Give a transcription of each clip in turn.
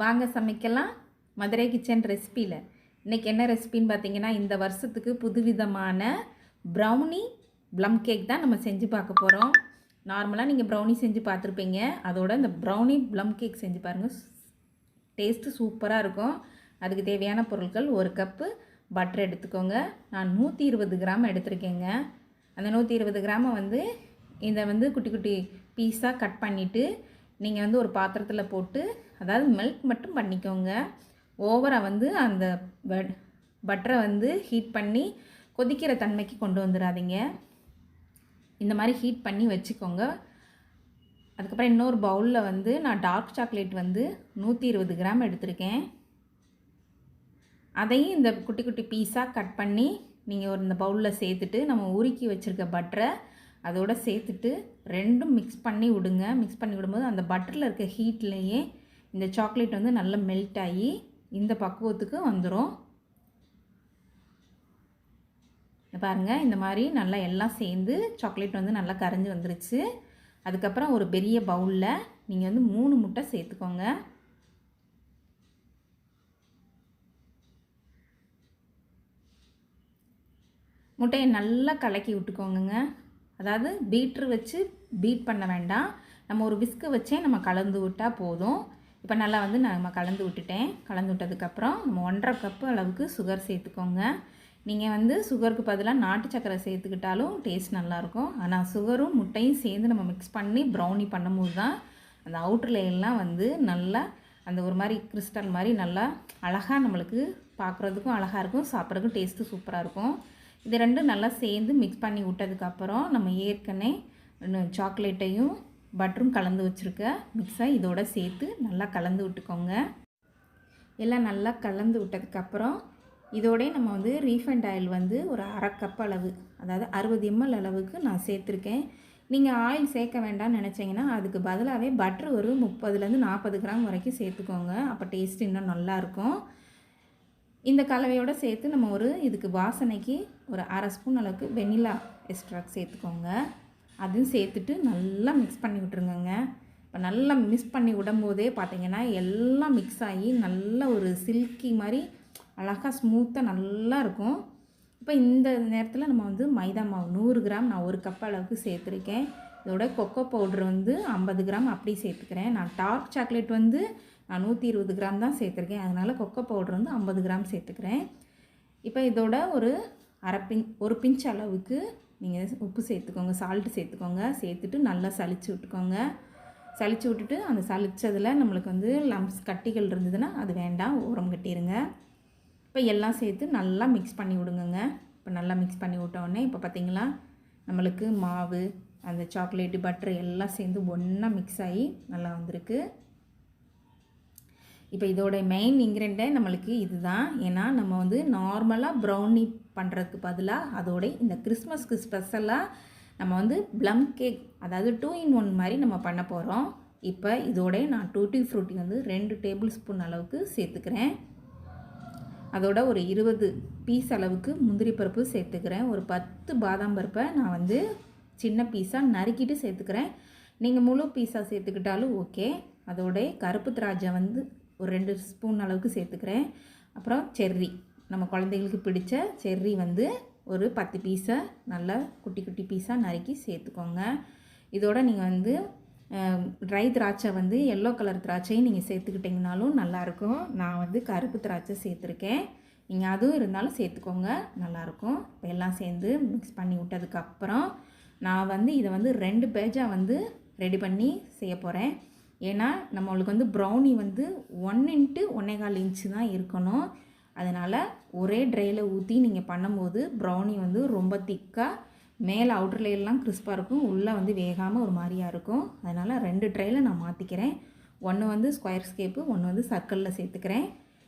வாங்க சமைக்கலாம். மதுரை கிச்சன் ரெசிப்பியில் இன்றைக்கி என்ன ரெசிபின்னு பார்த்தீங்கன்னா இந்த வருஷத்துக்கு புதுவிதமான ப்ரௌனி ப்ளம் கேக் தான் நம்ம செஞ்சு பார்க்க போகிறோம் நார்மலாக நீங்கள் ப்ரௌனி செஞ்சு பார்த்துருப்பீங்க. அதோட இந்த ப்ரௌனி ப்ளம் கேக் செஞ்சு பாருங்கள் டேஸ்ட்டு சூப்பராக இருக்கும். அதுக்கு தேவையான பொருட்கள் ஒரு கப்பு பட்டர் எடுத்துக்கோங்க. நான் நூற்றி இருபது கிராம் எடுத்திருக்கேங்க. அந்த நூற்றி இருபது கிராமை வந்து இதை வந்து குட்டி குட்டி பீஸாக கட் பண்ணிவிட்டு நீங்கள் வந்து ஒரு பாத்திரத்தில் போட்டு அதாவது மெல்ட் மட்டும் பண்ணிக்கோங்க. ஓவராக வந்து அந்த பட் பட்டரை வந்து ஹீட் பண்ணி கொதிக்கிற தன்மைக்கு கொண்டு வந்துடாதீங்க இந்த மாதிரி ஹீட் பண்ணி வச்சுக்கோங்க. அதுக்கப்புறம் இன்னொரு பவுலில் வந்து நான் டார்க் சாக்லேட் வந்து நூற்றி இருபது கிராம் எடுத்திருக்கேன். அதையும் இந்த குட்டி குட்டி பீஸாக கட் பண்ணி நீங்கள் ஒரு இந்த பவுலில் சேர்த்துட்டு நம்ம உருக்கி வச்சுருக்க பட்டரை அதோட சேர்த்துட்டு ரெண்டும் மிக்ஸ் பண்ணி விடுங்க. மிக்ஸ் பண்ணி விடும்போது அந்த பட்டரில் இருக்க ஹீட்லேயே இந்த சாக்லேட் வந்து நல்லா மெல்ட் ஆகி இந்த பக்குவத்துக்கு வந்துடும் பாருங்கள் இந்த மாதிரி நல்லா எல்லாம் சேர்ந்து சாக்லேட் வந்து நல்லா கரைஞ்சி வந்துருச்சு. அதுக்கப்புறம் ஒரு பெரிய பவுலில் நீங்கள் வந்து மூணு முட்டை சேர்த்துக்கோங்க. முட்டையை நல்லா கலக்கி விட்டுக்கோங்க அதாவது பீட்ரு வச்சு பீட் பண்ண வேண்டாம். நம்ம ஒரு விஸ்கு வச்சே நம்ம கலந்து விட்டால் போதும். இப்போ நல்லா வந்து நம்ம கலந்து விட்டுட்டேன். கலந்து விட்டதுக்கப்புறம் நம்ம ஒன்றரை கப்பு அளவுக்கு சுகர் சேர்த்துக்கோங்க. நீங்கள் வந்து சுகருக்கு பதிலாக நாட்டு சக்கரை சேர்த்துக்கிட்டாலும் டேஸ்ட் நல்லாயிருக்கும் ஆனால் சுகரும் முட்டையும் சேர்ந்து நம்ம மிக்ஸ் பண்ணி ப்ரௌனி பண்ணும்போது தான் அந்த அவுட்டர் லேயர்லாம் வந்து நல்லா அந்த ஒரு மாதிரி கிறிஸ்டல் மாதிரி நல்லா அழகாக நம்மளுக்கு பார்க்குறதுக்கும் அழகாக இருக்கும். சாப்பிட்றதுக்கும் டேஸ்ட்டு சூப்பராக இருக்கும். இது ரெண்டும் நல்லா சேர்ந்து மிக்ஸ் பண்ணி விட்டதுக்கப்புறம் நம்ம ஏற்கனவே சாக்லேட்டையும் பட்டரும் கலந்து வச்சுருக்க மிக்ஸை இதோட சேர்த்து நல்லா கலந்து விட்டுக்கோங்க. எல்லாம் நல்லா கலந்து விட்டதுக்கப்புறம் இதோடய நம்ம வந்து ரீஃபைண்ட் ஆயில் வந்து ஒரு அரை கப் அளவு அதாவது அறுபது எம்எல் அளவுக்கு நான் சேர்த்துருக்கேன். நீங்கள் ஆயில் சேர்க்க வேண்டாம்னு நினச்சிங்கன்னா அதுக்கு பதிலாகவே பட்ரு ஒரு முப்பதுலேருந்து நாற்பது கிராம் வரைக்கும் சேர்த்துக்கோங்க. அப்போ டேஸ்ட் இன்னும் நல்லாயிருக்கும் இந்த கலவையோடு சேர்த்து நம்ம ஒரு இதுக்கு வாசனைக்கு ஒரு அரை ஸ்பூன் அளவுக்கு வெனிலா எக்ஸ்ட்ராக் சேர்த்துக்கோங்க. அதுவும் சேர்த்துட்டு நல்லா மிக்ஸ் பண்ணி விட்டுருங்கங்க. இப்போ நல்லா மிக்ஸ் பண்ணி விடும்போதே பார்த்தீங்கன்னா எல்லாம் மிக்ஸ் ஆகி நல்ல ஒரு சில்கி மாதிரி அழகாக ஸ்மூத்தாக நல்லா இருக்கும். இப்போ இந்த நேரத்தில் நம்ம வந்து மைதா மாவு நூறு கிராம் நான் ஒரு கப் அளவுக்கு சேர்த்துருக்கேன். இதோட கொக்கோ பவுட்ரு வந்து ஐம்பது கிராம் அப்படி சேர்த்துக்கிறேன். நான் டார்க் சாக்லேட் வந்து நான் நூற்றி இருபது கிராம் தான் சேர்த்துருக்கேன். அதனால் கொக்கோ பவுடர் வந்து ஐம்பது கிராம் சேர்த்துக்கிறேன். இப்போ இதோட ஒரு அரை பின் ஒரு பிஞ்ச் அளவுக்கு நீங்கள் உப்பு சேர்த்துக்கோங்க சால்ட்டு சேர்த்துக்கோங்க. சேர்த்துட்டு நல்லா சளிச்சு விட்டுக்கோங்க. சளிச்சு விட்டுட்டு அந்த சளிச்சதில் நம்மளுக்கு வந்து லம்ஸ் கட்டிகள் இருந்ததுன்னா அது வேண்டாம் ஓரம் கட்டிடுங்க இப்போ எல்லாம் சேர்த்து நல்லா மிக்ஸ் பண்ணி விடுங்கங்க. இப்போ நல்லா மிக்ஸ் பண்ணி விட்டோடனே இப்போ பார்த்திங்களா நம்மளுக்கு மாவு அந்த சாக்லேட்டு பட்டர் எல்லாம் சேர்ந்து ஒன்றா மிக்ஸ் ஆகி நல்லா வந்திருக்கு. இப்போ இதோட மெயின் இன்க்ரீடியண்ட்டே நம்மளுக்கு இதுதான். ஏன்னா நம்ம வந்து நார்மலாக ப்ரௌனி பண்ணுறதுக்கு பதிலாக அதோட இந்த கிறிஸ்மஸ்க்கு ஸ்பெஷலாக நம்ம வந்து ப்ளம் கேக் அதாவது டூ இன் ஒன் மாதிரி நம்ம பண்ண போகிறோம் இப்போ இதோட நான் டூட்டி ஃப்ரூட்டி வந்து ரெண்டு டேபிள் ஸ்பூன் அளவுக்கு சேர்த்துக்கிறேன். அதோட ஒரு இருபது பீஸ் அளவுக்கு முந்திரி பருப்பு சேர்த்துக்கிறேன். ஒரு பத்து பாதாம் பருப்பை நான் வந்து சின்ன பீஸாக நறுக்கிட்டு சேர்த்துக்கிறேன். நீங்கள் முழு பீஸாக சேர்த்துக்கிட்டாலும் ஓகே அதோடைய கருப்பு திராட்சை வந்து ஒரு ரெண்டு ஸ்பூன் அளவுக்கு சேர்த்துக்கிறேன். அப்புறம் செர்ரி. நம்ம குழந்தைகளுக்கு பிடிச்ச செர்ரி வந்து ஒரு பத்து பீஸை நல்லா குட்டி குட்டி பீஸாக நறுக்கி சேர்த்துக்கோங்க. இதோட நீங்கள் வந்து ட்ரை திராட்சை வந்து எல்லோ கலர் திராட்சையும் நீங்கள் சேர்த்துக்கிட்டிங்கனாலும் நல்லாயிருக்கும். நான் வந்து கருப்பு திராட்சை சேர்த்துருக்கேன். நீங்கள் அதுவும் இருந்தாலும் சேர்த்துக்கோங்க. நல்லாயிருக்கும். இப்போ எல்லாம் சேர்ந்து மிக்ஸ் பண்ணி விட்டதுக்கப்புறம் நான் வந்து இதை வந்து ரெண்டு பேஜாக வந்து ரெடி பண்ணி செய்ய போகிறேன் ஏன்னா நம்மளுக்கு வந்து ப்ரௌனி வந்து ஒன் இன்ட்டு ஒன்னே கால் இன்ச்சு தான் இருக்கணும். அதனால் ஒரே ட்ரையில் ஊற்றி நீங்கள் பண்ணும்போது ப்ரௌனி வந்து ரொம்ப திக்காக மேலே அவுட்டர்லேயெல்லாம் கிறிஸ்பாக இருக்கும். உள்ளே வந்து வேகாமல் ஒரு மாதிரியாக இருக்கும். அதனால் ரெண்டு ட்ரையில் நான் மாற்றிக்கிறேன் ஒன்று வந்து ஸ்கொயர் ஸ்கேப்பு ஒன்று வந்து சர்க்கிளில் சேர்த்துக்கிறேன்.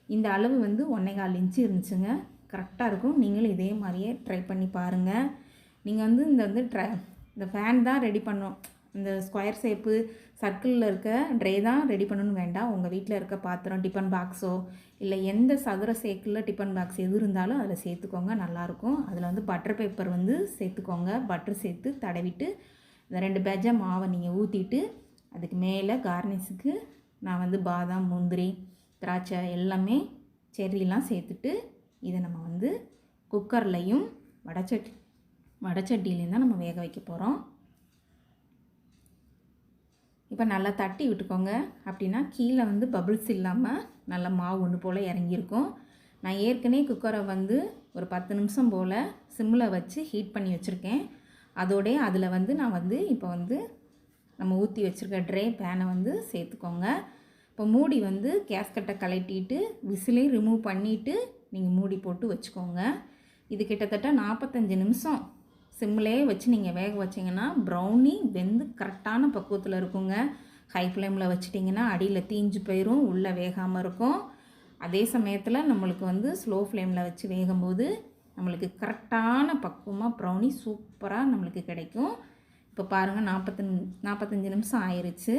இந்த அளவு வந்து ஒன்றே கால் இன்ச்சு இருந்துச்சுங்க கரெக்டாக இருக்கும். நீங்களும் இதே மாதிரியே ட்ரை பண்ணி பாருங்கள் நீங்கள் வந்து இந்த வந்து ட்ரை இந்த ஃபேன் தான் ரெடி பண்ணோம் இந்த ஸ்கொயர் ஷேப்பு சர்க்கிளில் இருக்க ட்ரே தான் ரெடி பண்ணணும்னு வேண்டாம். உங்கள் வீட்டில் இருக்க பாத்திரம் டிஃபன் பாக்ஸோ இல்லை எந்த சதுர சேக்கில் டிஃபன் பாக்ஸ் எது இருந்தாலும் அதில் சேர்த்துக்கோங்க நல்லாயிருக்கும். அதில் வந்து பட்டர் பேப்பர் வந்து சேர்த்துக்கோங்க. பட்டர் சேர்த்து தடவிட்டு இந்த ரெண்டு பேஜாக மாவை நீங்கள் ஊற்றிட்டு அதுக்கு மேலே கார்னிஸுக்கு நான் வந்து பாதாம் முந்திரி திராட்சை எல்லாமே செர்ரிலாம் சேர்த்துட்டு இதை நம்ம வந்து குக்கர்லையும் வடச்சட்டி வடச்சட்டியிலையும் தான் நம்ம வேக வைக்க போகிறோம் இப்போ நல்லா தட்டி விட்டுக்கோங்க. அப்படின்னா கீழே வந்து பபிள்ஸ் இல்லாமல் நல்லா மாவு ஒன்று போல் இறங்கியிருக்கும். நான் ஏற்கனவே குக்கரை வந்து ஒரு பத்து நிமிஷம் போல் சிம்மில் வச்சு ஹீட் பண்ணி வச்சுருக்கேன். அதோடய அதில் வந்து நான் வந்து இப்போ வந்து நம்ம ஊற்றி வச்சுருக்க ட்ரே பேனை வந்து சேர்த்துக்கோங்க. இப்போ மூடி வந்து கேஸ்கட்டை கலட்டிட்டு விசிலையும் ரிமூவ் பண்ணிவிட்டு நீங்கள் மூடி போட்டு வச்சுக்கோங்க. இது கிட்டத்தட்ட நாற்பத்தஞ்சு நிமிஷம் சிம்லேயே வச்சு நீங்கள் வேக வச்சிங்கன்னா ப்ரௌனி வெந்து கரெக்டான பக்குவத்தில் இருக்குங்க. ஹை ஃப்ளேமில் வச்சிட்டிங்கன்னா அடியில் தீஞ்சு போயிடும் உள்ளே வேகாமல் இருக்கும். அதே சமயத்தில் நம்மளுக்கு வந்து ஸ்லோ ஃப்ளேமில் வச்சு வேகும்போது நம்மளுக்கு கரெக்டான பக்குவமாக ப்ரௌனி சூப்பராக நம்மளுக்கு கிடைக்கும். இப்போ பாருங்கள் நாற்பத்தஞ்சு நாற்பத்தஞ்சு நிமிஷம் ஆயிடுச்சு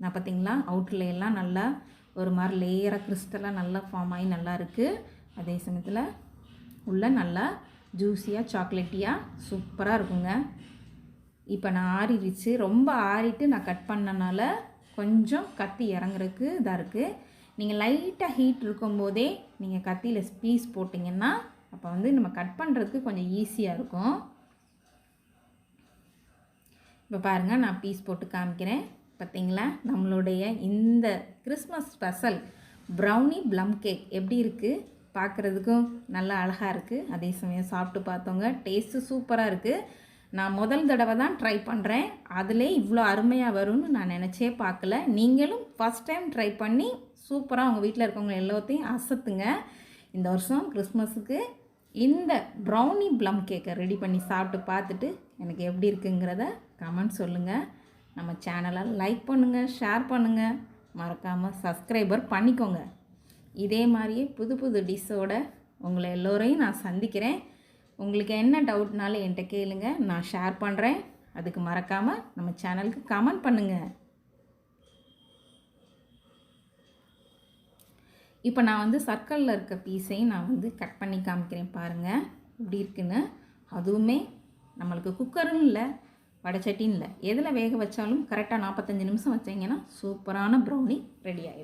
நான் பார்த்தீங்களா அவுட்லேயெல்லாம் எல்லாம் நல்லா ஒரு மாதிரி லேயராக கிறிஸ்டலாக நல்லா ஃபார்ம் ஆகி நல்லா இருக்குது அதே சமயத்தில் உள்ள நல்லா ஜூஸியாக சாக்லேட்டியாக சூப்பராக இருக்குங்க. இப்போ நான் ஆறிடுச்சு. ரொம்ப ஆறிட்டு நான் கட் பண்ணனால கொஞ்சம் கத்தி இறங்குறதுக்கு இதாக இருக்குது நீங்கள் லைட்டாக ஹீட் இருக்கும்போதே நீங்கள் கத்தியில் பீஸ் போட்டிங்கன்னா அப்போ வந்து நம்ம கட் பண்ணுறதுக்கு கொஞ்சம் ஈஸியாக இருக்கும். இப்போ பாருங்கள் நான் பீஸ் போட்டு காமிக்கிறேன். பார்த்தீங்களா நம்மளுடைய இந்த Christmas special brownie plum cake. எப்படி இருக்குது பார்க்குறதுக்கும் நல்லா அழகாக இருக்குது அதே சமயம் சாப்பிட்டு பார்த்தோங்க டேஸ்ட்டு சூப்பராக இருக்குது நான் முதல் தடவை தான் ட்ரை பண்ணுறேன் அதிலே இவ்வளோ அருமையாக வரும்னு நான் நினச்சே பார்க்கல. நீங்களும் ஃபஸ்ட் டைம் ட்ரை பண்ணி சூப்பராக உங்கள் வீட்டில் இருக்கவங்க எல்லாத்தையும் அசத்துங்க. இந்த வருஷம் கிறிஸ்மஸுக்கு இந்த ப்ரௌனி ப்ளம் கேக்கை ரெடி பண்ணி சாப்பிட்டு பார்த்துட்டு எனக்கு எப்படி இருக்குங்கிறத கமெண்ட் சொல்லுங்கள் நம்ம சேனலை லைக் பண்ணுங்கள் ஷேர் பண்ணுங்கள் மறக்காமல் சப்ஸ்கிரைபர் பண்ணிக்கோங்க. இதே மாதிரியே புது புது டிஷ்ஷோட உங்களை எல்லோரையும் நான் சந்திக்கிறேன். உங்களுக்கு என்ன டவுட்னாலும் என்கிட்ட கேளுங்க. நான் ஷேர் பண்ணுறேன் அதுக்கு மறக்காமல் நம்ம சேனலுக்கு கமெண்ட் பண்ணுங்கள் இப்போ நான் வந்து சர்க்கிளில் இருக்க பீஸையும் நான் வந்து கட் பண்ணி காமிக்கிறேன் பாருங்கள் இப்படி இருக்குன்னு. அதுவுமே நம்மளுக்கு குக்கரும் இல்லை வடச்சட்டின்னு இல்லை. எதில் வேக வச்சாலும் கரெக்டாக நாற்பத்தஞ்சு நிமிஷம் வச்சிங்கன்னா சூப்பரான ப்ரௌனி ரெடி ஆகிடும்